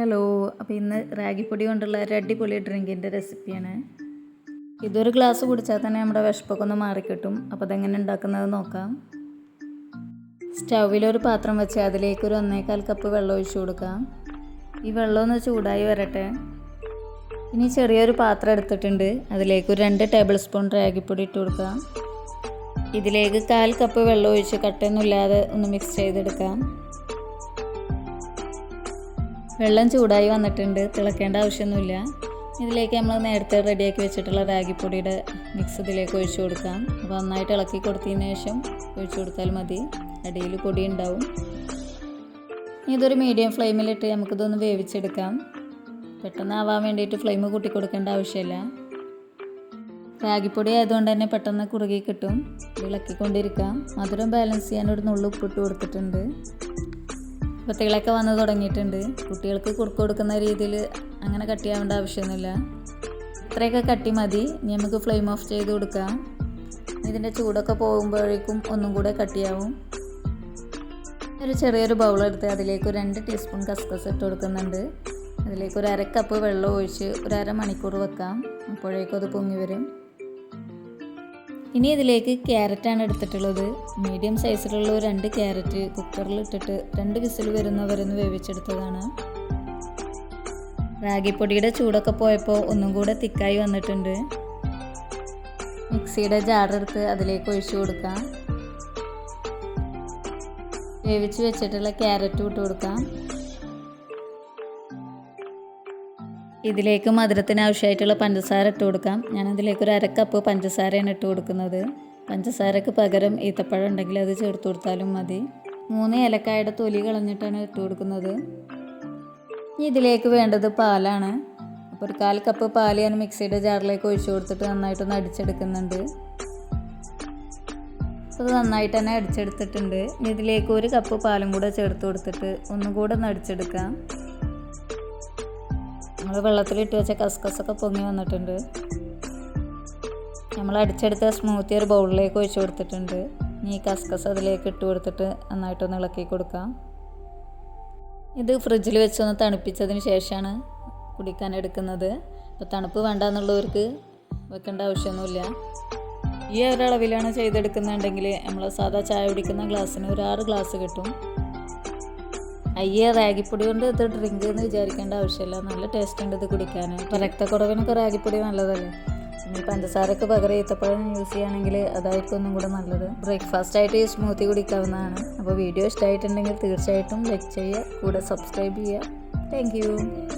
Hello അപ്പോൾ ഇന്ന് റാഗിപ്പൊടി കൊണ്ടുള്ള ഒരു അടിപൊളി ഡ്രിങ്കിന്റെ റെസിപ്പിയാണ്. ഇതൊരു ഗ്ലാസ് കുടിച്ചാൽ തന്നെ നമ്മുടെ വിശപ്പൊക്കെ ഒന്ന് മാറിക്കിട്ടും. അപ്പോൾ അതെങ്ങനെ ഉണ്ടാക്കുന്നത് നോക്കാം. സ്റ്റൗവിലൊരു പാത്രം വെച്ച് അതിലേക്ക് ഒരു ഒന്നേകാൽ കപ്പ് വെള്ളം ഒഴിച്ചു കൊടുക്കാം. ഈ വെള്ളം ഒന്ന് ചൂടായി വരട്ടെ. ഇനി ചെറിയൊരു പാത്രം എടുത്തിട്ടുണ്ട്. അതിലേക്ക് ഒരു രണ്ട് ടേബിൾ സ്പൂൺ റാഗിപ്പൊടി ഇട്ട് കൊടുക്കാം. ഇതിലേക്ക് കാൽ കപ്പ് വെള്ളം ഒഴിച്ച് കട്ടയൊന്നുമില്ലാതെ ഒന്ന് മിക്സ് ചെയ്തെടുക്കാം. വെള്ളം ചൂടായി വന്നിട്ടുണ്ട്. തിളക്കേണ്ട ആവശ്യമൊന്നുമില്ല. ഇതിലേക്ക് നമ്മൾ നേരത്തെ റെഡിയാക്കി വെച്ചിട്ടുള്ള റാഗിപ്പൊടിയുടെ മിക്സ് ഇതിലേക്ക് ഒഴിച്ചു കൊടുക്കാം. അപ്പോൾ നന്നായിട്ട് ഇളക്കി കൊടുത്തതിന് ശേഷം ഒഴിച്ചു കൊടുത്താൽ മതി. അടിയിൽ പൊടി ഉണ്ടാവും. ഇതൊരു മീഡിയം ഫ്ലെയിമിലിട്ട് നമുക്കിതൊന്ന് വേവിച്ചെടുക്കാം. പെട്ടെന്ന് ആവാൻ വേണ്ടിയിട്ട് ഫ്ലെയിം കൂട്ടി കൊടുക്കേണ്ട ആവശ്യമില്ല. റാഗിപ്പൊടി ആയതുകൊണ്ട് തന്നെ പെട്ടെന്ന് കുറുകി കിട്ടും. ഇളക്കിക്കൊണ്ടിരിക്കാം. മധുരം ബാലൻസ് ചെയ്യാൻ ഒരു നുള്ളു ഉപ്പിട്ട് കൊടുത്തിട്ടുണ്ട്. കുത്തികളൊക്കെ വന്ന് തുടങ്ങിയിട്ടുണ്ട്. കുട്ടികൾക്ക് കുറുക്ക് കൊടുക്കുന്ന രീതിയിൽ അങ്ങനെ കട്ടിയാവേണ്ട ആവശ്യമൊന്നുമില്ല. ഇത്രയൊക്കെ കട്ടി മതി. ഇനി നമുക്ക് ഫ്ലെയിം ഓഫ് ചെയ്ത് കൊടുക്കാം. ഇതിന്റെ ചൂടൊക്കെ പോകുമ്പോഴേക്കും ഒന്നും കൂടെ കട്ടിയാവും ഒരു ചെറിയൊരു ബൗൾ എടുത്ത് അതിലേക്ക് ഒരു രണ്ട് ടീസ്പൂൺ കസ്കസ് ഇട്ട് കൊടുക്കുന്നുണ്ട്. അതിലേക്ക് ഒരു അര കപ്പ് വെള്ളം ഒഴിച്ച് ഒരു അര മണിക്കൂർ വെക്കാം. അപ്പോഴേക്കും അത് പൊങ്ങി വരും. ഇനി ഇതിലേക്ക് ക്യാരറ്റാണ് എടുത്തിട്ടുള്ളത്. മീഡിയം സൈസിലുള്ള രണ്ട് ക്യാരറ്റ് കുക്കറിൽ ഇട്ടിട്ട് രണ്ട് വിസിൽ വരുന്നവരൊന്ന് വേവിച്ചെടുത്തതാണ്. റാഗിപ്പൊടിയുടെ ചൂടൊക്കെ പോയപ്പോൾ ഒന്നും കൂടെ തിക്കായി വന്നിട്ടുണ്ട്. മിക്സിയുടെ ജാറെടുത്ത് അതിലേക്ക് ഒഴിച്ചു കൊടുക്കാം. വേവിച്ച് വെച്ചിട്ടുള്ള ക്യാരറ്റ് ഇട്ട് കൊടുക്കാം. ഇതിലേക്ക് മധുരത്തിന് ആവശ്യമായിട്ടുള്ള പഞ്ചസാര ഇട്ട് കൊടുക്കാം. ഞാൻ അതിലേക്ക് ഒരു അരക്കപ്പ് പഞ്ചസാരയാണ് ഇട്ട് കൊടുക്കുന്നത്. പഞ്ചസാരക്ക് പകരം ഈത്തപ്പഴം ഉണ്ടെങ്കിൽ അത് ചേർത്ത് കൊടുത്താലും മതി. മൂന്ന് ഏലക്കായുടെ തൊലി കളഞ്ഞിട്ടാണ് ഇട്ട് കൊടുക്കുന്നത്. ഇനി ഇതിലേക്ക് വേണ്ടത് പാലാണ്. അപ്പോൾ ഒരു കാൽ കപ്പ് പാൽ ഞാൻ മിക്സിയുടെ ജാറിലേക്ക് ഒഴിച്ചു കൊടുത്തിട്ട് നന്നായിട്ടൊന്ന് അടിച്ചെടുക്കുന്നുണ്ട്. അത് നന്നായിട്ട് തന്നെ അടിച്ചെടുത്തിട്ടുണ്ട്. ഇതിലേക്ക് ഒരു കപ്പ് പാലും കൂടെ ചേർത്ത് കൊടുത്തിട്ട് ഒന്നും കൂടെ ഒന്ന് അടിച്ചെടുക്കാം. നമ്മൾ വെള്ളത്തിലിട്ട് വെച്ച കസ്കസൊക്കെ പൊങ്ങി വന്നിട്ടുണ്ട്. നമ്മൾ അടിച്ചെടുത്ത സ്മൂത്തി ഒരു ബൗളിലേക്ക് ഒഴിച്ചു കൊടുത്തിട്ടുണ്ട്. ഇനി ഈ കസ്കസ് അതിലേക്ക് ഇട്ട് കൊടുത്തിട്ട് നന്നായിട്ടൊന്ന് ഇളക്കി കൊടുക്കാം. ഇത് ഫ്രിഡ്ജിൽ വെച്ചൊന്ന് തണുപ്പിച്ചതിന് ശേഷമാണ് കുടിക്കാൻ എടുക്കുന്നത്. അപ്പോൾ തണുപ്പ് വേണ്ട എന്നുള്ളവർക്ക് വെക്കേണ്ട ആവശ്യമൊന്നുമില്ല. ഈ ഒരളവിലാണ് ചെയ്തെടുക്കുന്നുണ്ടെങ്കിൽ നമ്മൾ സാധാ ചായ കുടിക്കുന്ന ഗ്ലാസ്സിന് ഒരു ആറ് ഗ്ലാസ് കിട്ടും. അയ്യേ റാഗിപ്പൊടി കൊണ്ട് ഇത് ഡ്രിങ്ക് എന്ന് വിചാരിക്കേണ്ട ആവശ്യമില്ല. നല്ല ടേസ്റ്റ് ഉണ്ട് ഇത് കുടിക്കാൻ. ഇപ്പോൾ രക്തക്കുറവിനൊക്കെ റാഗിപ്പൊടി നല്ലതല്ലേ? ഇനി പഞ്ചസാരക്ക് പകരം ഈത്തപ്പഴം യൂസ് ചെയ്യുകയാണെങ്കിൽ അതായിരിക്കും ഒന്നും കൂടെ നല്ലത്. ബ്രേക്ക്ഫാസ്റ്റ് ആയിട്ട് ഈ സ്മൂത്തി കുടിക്കാവുന്നതാണ്. അപ്പോൾ വീഡിയോ ഇഷ്ടമായിട്ടുണ്ടെങ്കിൽ തീർച്ചയായിട്ടും ലൈക്ക് ചെയ്യുക കൂടെ സബ്സ്ക്രൈബ് ചെയ്യുക. താങ്ക്